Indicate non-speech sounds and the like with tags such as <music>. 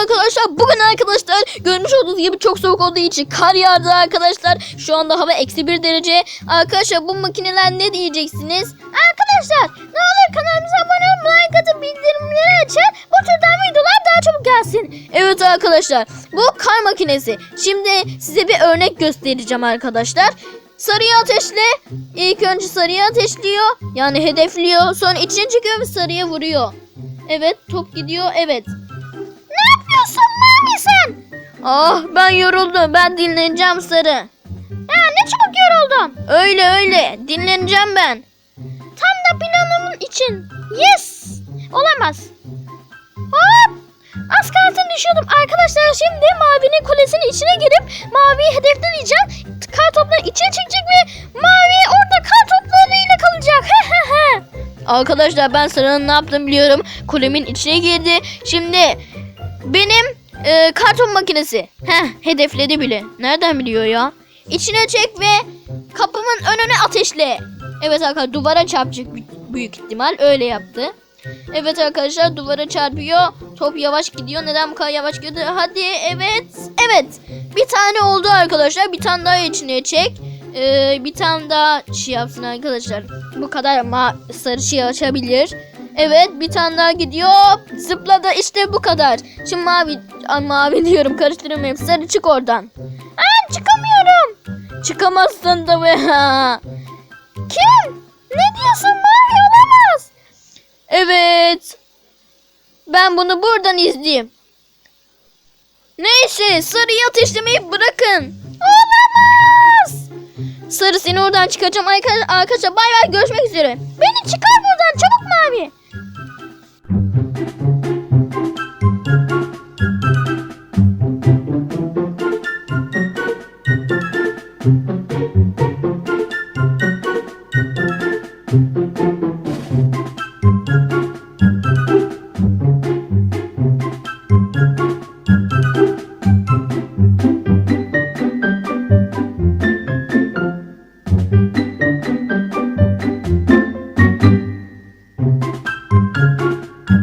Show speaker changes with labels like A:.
A: arkadaşlar bugün arkadaşlar görmüş olduğunuz gibi çok soğuk olduğu için kar yağdı arkadaşlar. Şu anda hava eksi bir derece. Arkadaşlar bu makineler ne diyeceksiniz? Arkadaşlar ne olur kanalımıza abone olun, like atın, bildirimleri açın. Bu türden videolar daha çabuk gelsin. Evet arkadaşlar bu kar makinesi. Şimdi size bir örnek göstereceğim arkadaşlar. Sarıyı ateşle. İlk önce sarıyı ateşliyor. Yani hedefliyor. Sonra içine çıkıyor ve sarıya vuruyor. Evet top gidiyor evet. Yapıyorsun Mami sen? Ah ben yoruldum ben dinleneceğim sarı. Ya ne çabuk yoruldun. Öyle öyle dinleneceğim ben. Tam da planımın için. Yes. Olamaz. Hop. Az kalsın düşüyordum. Arkadaşlar şimdi mavinin kulesinin içine girip maviyi hedefleyeceğim. Kar topları içine çekecek Arkadaşlar ben sarının ne yaptığını biliyorum. Kulemin içine girdi. Şimdi benim e, karton makinesi. Heh hedefledi bile. Nereden biliyor ya? İçine çek ve kapımın önüne ateşle. Evet arkadaşlar duvara çarpacak bü- büyük ihtimal. Öyle yaptı. Evet arkadaşlar duvara çarpıyor. Top yavaş gidiyor. Neden bu kadar yavaş gidiyor? Hadi evet. Evet. Bir tane oldu arkadaşlar. Bir tane daha içine çek. Ee, bir tane daha şey yapsın arkadaşlar. Bu kadar ma- sarı şey açabilir. Evet bir tane daha gidiyor. Zıpladı işte bu kadar. Şimdi mavi ay, mavi diyorum karıştırmayayım. Sarı çık oradan. Aa, çıkamıyorum. Çıkamazsın da be. <laughs> Kim? Ne diyorsun mavi olamaz. Evet. Ben bunu buradan izleyeyim. Neyse sarıyı ateşlemeyi bırakın. Sarı seni oradan çıkacağım. Arkadaşlar bay bay görüşmek üzere. Beni çıkar buradan çabuk mavi. Thank you.